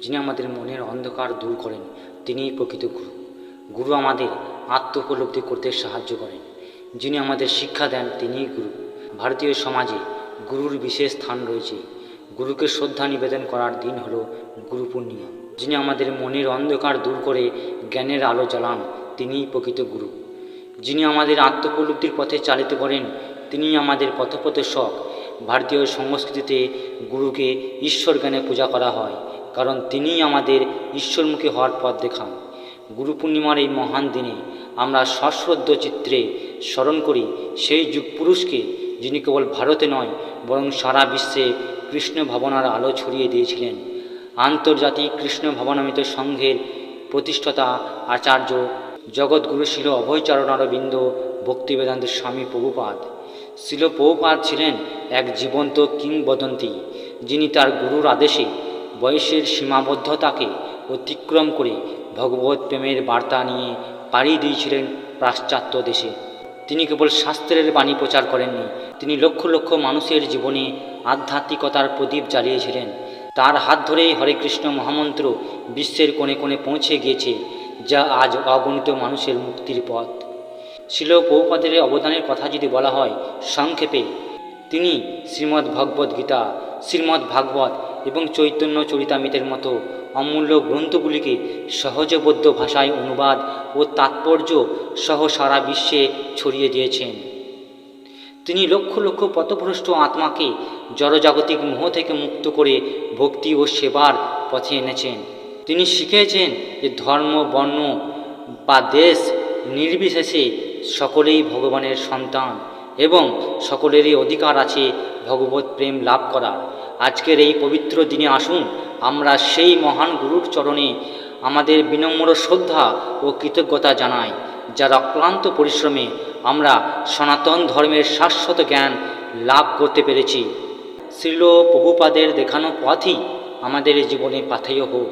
যিনি আমাদের মনের অন্ধকার দূর করেন, তিনিই প্রকৃত গুরু। গুরু আমাদের আত্ম উপলব্ধি করতে সাহায্য করেন। যিনি আমাদের শিক্ষা দেন, তিনিই গুরু। ভারতীয় সমাজে গুরুর বিশেষ স্থান রয়েছে। গুরুকে শ্রদ্ধা নিবেদন করার দিন হল গুরু পূর্ণিমা। যিনি আমাদের মনের অন্ধকার দূর করে জ্ঞানের আলো জ্বালান, তিনিই প্রকৃত গুরু। যিনি আমাদের আত্মোপলব্ধির পথে চালিত করেন তিনি আমাদের পথপ্রদর্শক ভারতীয় সংস্কৃতিতে গুরুকে ঈশ্বর জ্ঞানে পূজা করা হয়। কারণ তিনিই আমাদের ঈশ্বরমুখী হওয়ার পথ দেখান। গুরু পূর্ণিমার এই মহান দিনে আমরা সশ্রদ্ধ চিত্রে স্মরণ করি সেই যুগ পুরুষকে যিনি কেবল ভারতে নয়, বরং সারা বিশ্বে কৃষ্ণ ভাবনার আলো ছড়িয়ে দিয়েছিলেন। আন্তর্জাতিক কৃষ্ণ ভবনামিত সংঘের প্রতিষ্ঠাতা আচার্য জগৎগুরু ছিল অভয়চরণারবিন্দ ভক্তিবেদান্ত স্বামী প্রভুপাদ। শিল প্রভুপাদ ছিলেন এক জীবন্ত কিংবদন্তি, যিনি তার গুরুর আদেশে বয়সের সীমাবদ্ধতাকে অতিক্রম করে ভগবত প্রেমের বার্তা নিয়ে পাড়ি দিয়েছিলেন পাশ্চাত্য দেশে। তিনি কেবল শাস্ত্রের বাণী প্রচার করেননি, তিনি লক্ষ লক্ষ মানুষের জীবনে আধ্যাত্মিকতার প্রদীপ জ্বালিয়েছিলেন। তার হাত ধরেই হরে কৃষ্ণ মহামন্ত্র বিশ্বের কোণে কোণে পৌঁছে গিয়েছে, যা আজ অগণিত মানুষের মুক্তির পথ। শিল পৌপাদের অবদানের কথা যদি বলা হয়, সংক্ষেপে, তিনি শ্রীমদ্ ভগবদ্ গীতা, শ্রীমদ্ ভাগবত এবং চৈতন্য চরিতামিতের মতো অমূল্য গ্রন্থগুলিকে সহজবোধ্য ভাষায় অনুবাদ ও তাৎপর্য সহ সারা বিশ্বে ছড়িয়ে দিয়েছেন। তিনি লক্ষ লক্ষ পথভ্রষ্ট আত্মাকে জড়জাগতিক মোহ থেকে মুক্ত করে ভক্তি ও সেবার পথে এনেছেন। তিনি শিখিয়েছেন যে ধর্ম, বর্ণ বা দেশ নির্বিশেষে সকলেই ভগবানের সন্তান এবং সকলেরই অধিকার আছে ভগবত প্রেম লাভ করার। আজকের এই পবিত্র দিনে আসুন, আমরা সেই মহান গুরুর চরণে আমাদের বিনম্র শ্রদ্ধা ও কৃতজ্ঞতা জানাই, যার অক্লান্ত পরিশ্রমে আমরা সনাতন ধর্মের শাশ্বত জ্ঞান লাভ করতে পেরেছি। শ্রীল প্রভুপাদের দেখানো পথই আমাদের জীবনে পাথেয় হোক।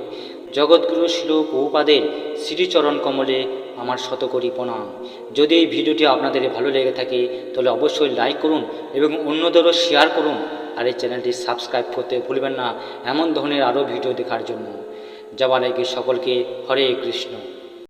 জগৎগুরু শিল প্রভুপাদের শ্রীচরণ কমলে আমার শতকরি প্রণাম। যদি এই ভিডিওটি আপনাদের ভালো লেগে থাকে, তাহলে অবশ্যই লাইক করুন এবং অন্যদেরও শেয়ার করুন। আর এই চ্যানেলটি সাবস্ক্রাইব করতে ভুলবেন না। এমন ধরনের আরও ভিডিও দেখার জন্য। যাবার আগে সকলকে হরে কৃষ্ণ।